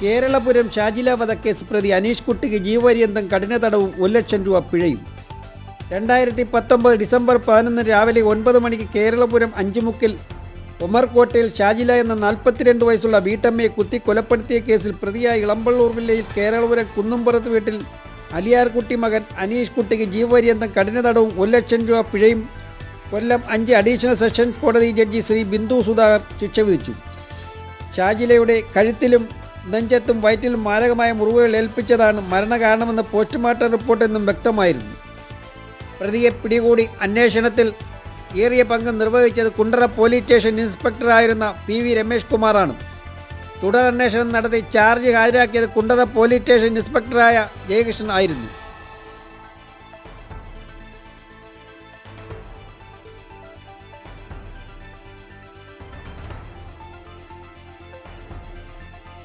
കേരളപുരം ഷാജില വധക്കേസ് പ്രതി അനീഷ് കുട്ടിക്ക് ജീവപര്യന്തം കഠിന തടവും ഒരു ലക്ഷം രൂപ പിഴയും. രണ്ടായിരത്തി പത്തൊമ്പത് ഡിസംബർ പതിനൊന്ന് രാവിലെ ഒൻപത് മണിക്ക് കേരളപുരം അഞ്ചുമുക്കിൽ ഉമർകോട്ടയിൽ ഷാജില എന്ന നാൽപ്പത്തിരണ്ട് വയസ്സുള്ള വീട്ടമ്മയെ കുത്തി കൊലപ്പെടുത്തിയ കേസിൽ പ്രതിയായ ഇളമ്പള്ളൂർ വില്ലയിൽ കേരളപുരം കുന്നുംപുറത്ത് വീട്ടിൽ അലിയാർകുട്ടി മകൻ അനീഷ് കുട്ടിക്ക് ജീവപര്യന്തം കഠിന തടവും ഒരു ലക്ഷം രൂപ പിഴയും. കൊല്ലം അഞ്ച് അഡീഷണൽ സെഷൻസ് കോടതി ജഡ്ജി ശ്രീ ബിന്ദു സുധാകർ ശിക്ഷ വിധിച്ചു. ഷാജിലയുടെ കഴുത്തിലും നെഞ്ചത്തും വയറ്റിലും മാരകമായ മുറിവുകൾ ഏൽപ്പിച്ചതാണ് മരണകാരണമെന്ന് പോസ്റ്റ്മോർട്ടം റിപ്പോർട്ടിൽ നിന്നും വ്യക്തമായിരുന്നു. പ്രതിയെ പിടികൂടി അന്വേഷണത്തിൽ ഏറിയ പങ്ക് നിർവഹിച്ചത് കുണ്ടറ പോലീസ് സ്റ്റേഷൻ ഇൻസ്പെക്ടറായിരുന്ന പി വി രമേഷ് കുമാറാണ്. തുടരന്വേഷണം നടത്തി ചാർജ് ഹാജരാക്കിയത് കുണ്ടറ പോലീസ് സ്റ്റേഷൻ ഇൻസ്പെക്ടറായ ജയകൃഷ്ണൻ ആയിരുന്നു.